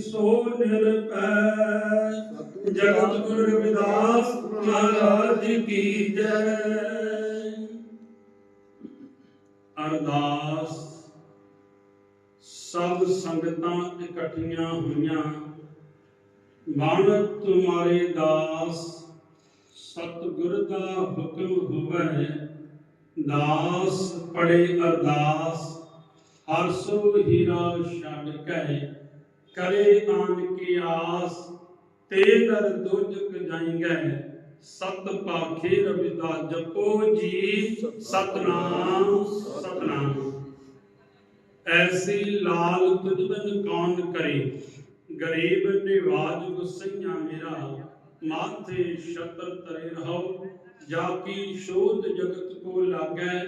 ਸੋ ਨਿਰਭੈ ਜਗਤ ਗੁਰੂ ਰਵਿਦਾਸ ਮਹਾਰਾਜ ਕੀ ਜੈ ਅਰਦਾਸ ਸਭ ਸੰਗਤਾਂ ਇਕੱਠੀਆਂ ਹੋਈਆਂ ਬਣ ਤੁਮਾਰੇ ਦਾਸ ਸਤਿਗੁਰ ਦਾ ਹੁਕਮ ਹੋਵੇ, ਦਾਸ ਪੜੇ ਅਰਦਾਸ। ਹਰ ਸੋ ਹੀਰਾ ਛੱਡ ਕੇ ਕਰੇ ਆਨ ਕੀ ਆਸ, ਤੇ ਦਰ ਦੁਜਕ ਜਾਏਂਗੇ ਸਤ ਪਾਖੇ ਰਵਿਦਾਸ ਜਪੋ ਜੀ, ਸਤਨਾਮ ਸਤਨਾਮ। ਐਸੀ ਲਾਲ ਤੁਝ ਬਿਨ ਕੌਣ ਕਰੇ? ਗਰੀਬ ਨਿਵਾਜ ਗੁਸਈਆ ਮੇਰਾ, ਮਾਥੇ ਛਤਰ ਤਰੇ ਰਹੋ। ਜਾ ਕੀ ਸ਼ੋਧ ਜਗਤ ਕੋ ਲਾਗੈ,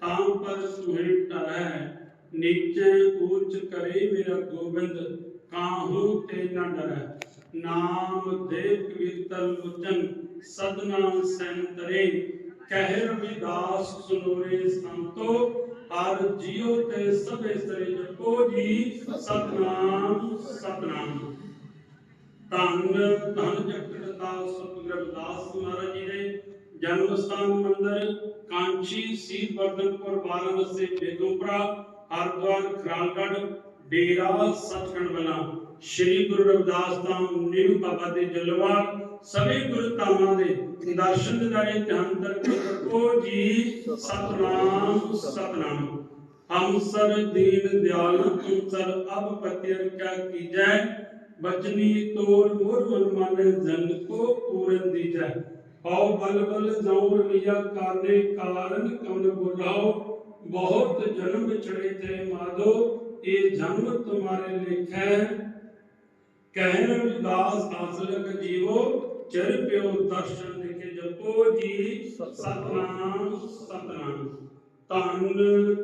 ਤਾਂ ਪਰ ਤੁਹੇ ਟਰੈ। ਨੀਚੇ ਉੱਚ ਕਰੇ ਮੇਰਾ ਗੋਬਿੰਦ, ਕਾਹੂ ਤੇ ਨਾ ਡਰੈ। ਨਾਮ ਦੇਵ ਕਵੀਰਤਨ ਲੋਚਨ ਸਦਨਾ ਸੈਨ ਤਰੇ। ਕਹਿ ਸੁਨੋਰੇ ਸੰਤੋ, ਹਰ ਜੀਉ ਤੇ ਸਭੇ ਸਰੇ ਜਪੋ ਜੀ। ਸਤਨਾਮ ਸਤਨਾਮ। ਧੰਨ ਧੰਨ ਜਗਤਦਾ ਸਤਿਗੁਰ ਰਵਿਦਾਸ ਮਹਾਰਾਜ ਜੀ ਦੇ ਜਨਮ ਸਥਾਨ ਮੰਦਰ ਕਾਂਚੀ ਸੀ ਬਰਦਨਪੁਰ ਵਾਰਾਣਸੀ, ਬੇਗਮਪੁਰਾ। ਹਰਦੁਆਰ ਖਰਾਲਗੜ੍ਹ ਡੇਰਾ ਸਤਖੰਡ ਬਲਾ ਸ਼੍ਰੀ ਗੁਰੂ ਰਵਿਦਾਸ ਧਾਮ ਨਿਊ ਬਾਬਾ ਦੇ ਜਲਵਾਲ ਸਭੇ ਗੁਰੂ ਧਾਮਾਂ ਦੇ ਦਰਸ਼ਨ ਦਿਦਾਰੇ ਧਿਆਨ ਦਰ ਕੋ ਜੀ, ਸਤਨਾਮ ਸਤਨਾਮ। ਹਮ ਸਰ ਦੀਨ ਦਿਆਲ ਤੁਮ ਸਰ ਅਬ ਪਤਿਰ ਕਿਆ ਕੀਜੈ, ਬਚਨੀ ਤੋਰ ਮੋਰ ਮਨ ਮਨ ਜਨ ਕੋ ਪੂਰਨ ਦੀਜੈ। ਹਉ ਬਲ ਬਲ ਜਾਉ ਰਮੀਆ ਕਾਨੇ ਕਾਰਨ ਕਵਨ ਬੁਲਾਓ। ਬਹੁਤ ਜਨਮ ਵਿਛੜੇ ਤੇ ਮਾਦੋ ਇਹ ਜਨਮ ਤੁਮਾਰੇ ਲਿਖੈ। ਕਹਿ ਰਵਿਦਾਸ ਆਸਲਕ ਜੀਵੋ, ਚਰ ਪਿਓ ਦਰਸ਼ਨ ਦੇਖੇ ਜਪੋ ਜੀ। ਸਤਨਾਮ ਸਤਨਾਮ। ਧੰਨ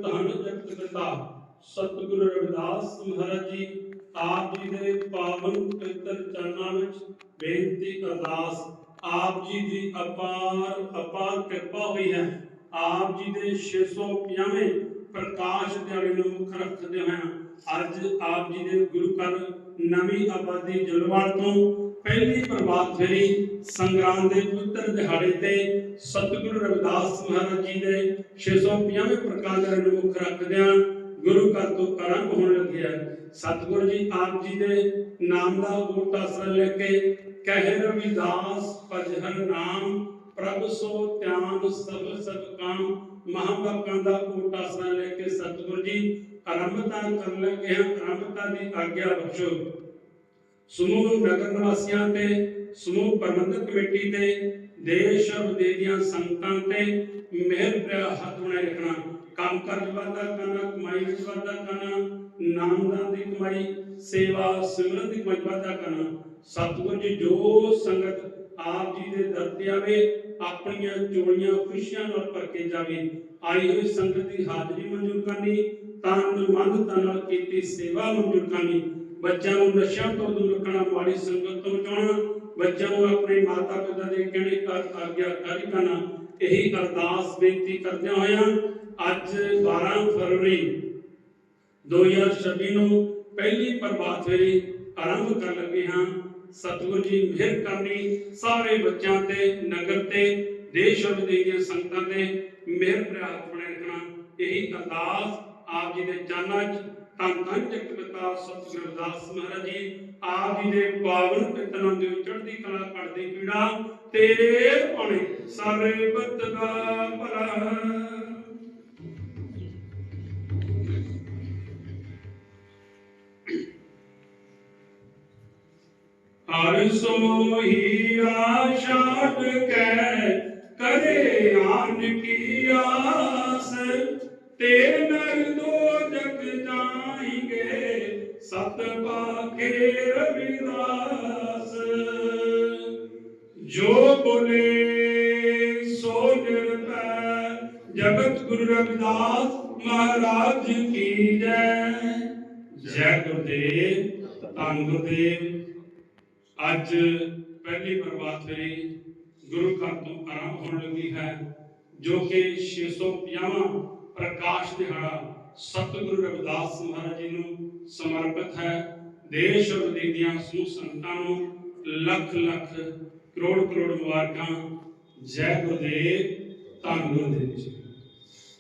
ਧੰਨ ਜਗਤ ਪਿਤਾ, ਸਤਿਗੁਰੂ ਰਵਿਦਾਸ ਮਹਾਰਾਜ ਜੀ, ਆਪ ਜੀ ਦੇ ਪਾਵਨ ਪਵਿੱਤਰ ਚਰਨਾਂ ਵਿੱਚ ਬੇਨਤੀ ਅਰਦਾਸ। ਆਪ ਜੀ ਦੀ ਅਪਾਰ ਅਪਾਰ ਕਿਰਪਾ ਹੋਈ ਹੈ। ਆਪ ਜੀ ਦੇ 650ਵੇਂ ਪ੍ਰਕਾਸ਼ ਦਿਹਾੜੇ ਨੂੰ ਮੁੱਖ ਰੱਖਦੇ ਹੋਏ ਅੱਜ ਆਪ ਜੀ ਦੇ ਗੁਰੂ ਘਰ ਨਵੀਂ ਆਬਾਦੀ ਜਲਵਾਲ ਤੋਂ ਪਹਿਲੀ ਪ੍ਰਭਾਤ ਫੇਰੀ ਸੰਗਰਾਮ ਦੇ ਪਵਿੱਤਰ ਦਿਹਾੜੇ ਤੇ ਸਤਿਗੁਰੂ ਰਵਿਦਾਸ ਮਹਾਰਾਜ ਜੀ ਦੇ 650ਵੇਂ ਪ੍ਰਕਾਸ਼ ਦਿਹਾੜੇ ਨੂੰ ਮੁੱਖ ਰੱਖਦਿਆਂ ਗੁਰੂ ਘਰ ਤੋਂ ਆਰੰਭ ਹੋਣ ਲੱਗਿਆ ਸਤਿਗੁਰੂ ਜੀ ਆਪ ਜੀ ਦੇ ਨਾਮ ਦਾ ਓਟ ਆਸਰਾ ਲੈ ਕੇ ਕਹਿ ਰਵਿਦਾਸ ਭਜਨ ਨਾਮ ਪ੍ਰਭ ਸੋ ਧਿਆਨ ਸਭ ਸਭ ਕਾਮ ਮਹਾਂਭਕਾਂ ਦਾ ਓਟ ਆਸਰਾ ਲੈ ਕੇ ਸਤਿਗੁਰੂ ਜੀ ਆਰੰਭਤਾ ਕਰਨ ਲੱਗੇ ਹਨ ਆਰੰਭਤਾ ਦੀ ਆਗਿਆ ਬਖਸ਼ੋ। ਸਮੂਹ ਨਗਰ ਨਿਵਾਸੀਆਂ ਤੇ, ਸਮੂਹ ਪ੍ਰਬੰਧਕ ਕਮੇਟੀ ਤੇ ਦੇਸ਼ ਵਿਦੇਸ਼ ਦੀਆਂ ਸੰਗਤਾਂ ਤੇ ਮਿਹਰ ਭਰਿਆ ਹੱਥ ਬਣਾਏ ਰੱਖਣਾ। ਕੰਮ ਕਾਜ ਵਾਧਾ ਕਰਨਾ, ਕਮਾਈ ਵਿੱਚ ਵਾਧਾ ਕਰਨਾ ਨਾਮਦਾਨ ਦੀ ਕਮਾਈ, ਸੇਵਾ ਸਿਮਰਨ ਦੀ ਕਮਾਈ ਵਾਧਾ ਕਰਨਾ। ਸਤਿਗੁਰੂ ਜੀ, ਜੋ ਸੰਗਤ ਆਪ ਜੀ ਦੇ ਦਰ ਤੇ ਆਵੇ ਆਪਣੀਆਂ ਚੋਲੀਆਂ ਖੁਸ਼ੀਆਂ ਨਾਲ ਭਰ ਕੇ ਜਾਵੇ। ਆਈ ਹੋਈ ਸੰਗਤ ਦੀ ਹਾਜ਼ਰੀ ਮਨਜ਼ੂਰ ਕਰਨੀ ਤਨ ਮਨ ਤਨ ਨਾਲ ਕੀਤੀ ਸੇਵਾ ਮਨਜ਼ੂਰ ਕਰਨੀ। ਬੱਚਿਆਂ ਨੂੰ ਨਸ਼ਿਆਂ ਤੋਂ ਦੂਰ ਰੱਖਣਾ, ਮਾੜੀ ਸੰਗਤ ਤੋਂ ਬਚਾਉਣਾ। ਬੱਚਿਆਂ ਨੂੰ ਆਪਣੇ ਮਾਤਾ ਪਿਤਾ ਦੇ ਕਹਿਣੇ ਕਰ ਆਗਿਆ ਕਰਨਾ ਇਹੀ ਅਰਦਾਸ ਬੇਨਤੀ ਕਰਦਿਆਂ ਹੋਇਆਂ ਅੱਜ 12 ਫਰਵਰੀ 2026 ਨੂੰ ਪਹਿਲੀ ਪ੍ਰਭਾਤ ਫੇਰੀ ਆਰੰਭ ਕਰਨ ਲੱਗੇ ਹਾਂ। ਸਤਿਗੁਰੂ ਜੀ ਮਿਹਰ ਕਰਨੀ ਸਾਰੇ ਬੱਚਿਆਂ ਤੇ, ਨਗਰ ਤੇ, ਦੇਸ਼ ਔਰ ਵਿਦੇਸ਼ ਦੀਆਂ ਸੰਗਤਾਂ ਤੇ ਮਿਹਰ ਭਰਿਆ ਹੱਥ ਰੱਖਣਾ। ਇਹੀ ਅਰਦਾਸ ਆਪ ਜੀ ਦੇ ਚਰਨਾਂ 'ਚ ਧੰਨ ਧੰਨ ਜਗਤ ਪਿਤਾ ਸਤਿਗੁਰੂ ਰਵਿਦਾਸ ਮਹਾਰਾਜ ਜੀ। ਆਪ ਜੀ ਦੇ ਪਾਵਨ ਪਿਤਰਾਂ ਦੇ ਚੜ੍ਹਦੀ ਕਲਾ ਕਰਦੇ ਪੀੜਾ ਤੇਰੇ ਪਾਣੇ ਸਾਰੇ ਦਾ ਭਲਾ। ਹਰ ਸੋਈ ਆਸ਼ਾਟ ਕੈ ਕਰੇ ਆਨ ਕੀ ਆਸ, ਤੇ ਨਰ ਦੋ ਜਗ ਜਾਈਗੇ, ਸਤ ਪਾਖੇ ਰਵਿਦਾਸ। ਜੋ ਬੋਲੇ, ਸੋ ਨਿਰਭੈ ਜਗਤ ਗੁਰੂ ਰਵਿਦਾਸ ਮਹਾਰਾਜ ਕੀ ਜੈ। ਜੈ ਗੁਰਦੇਵ ਧੰਨ ਗੁਰਦੇਵ ਅੱਜ ਪਹਿਲੀ ਪ੍ਰਭਾਤ ਗੁਰੂ ਘਰ ਤੋਂ ਆਰੰਭ ਹੋਣ ਲੱਗੀ ਹੈ, ਜੋ ਕਿ 650ਵਾਂ ਪ੍ਰਕਾਸ਼ ਦਿਹਾੜਾ ਸਤਿਗੁਰੂ ਰਵਿਦਾਸ ਮਹਾਰਾਜ ਜੀ ਨੂੰ ਸਮਰਪਿਤ ਹੈ। ਦੇਸ਼ ਔਰ ਵਿਦੇਸ਼ ਦੀਆਂ ਸਮੂਹ ਸੰਗਤਾਂ ਨੂੰ ਲੱਖ ਲੱਖ ਕਰੋੜ ਕਰੋੜ ਮੁਬਾਰਕਾਂ। ਜੈ ਗੁਰਦੇਵ, ਧੰਨ ਗੁਰਦੇਵ ਜੀ।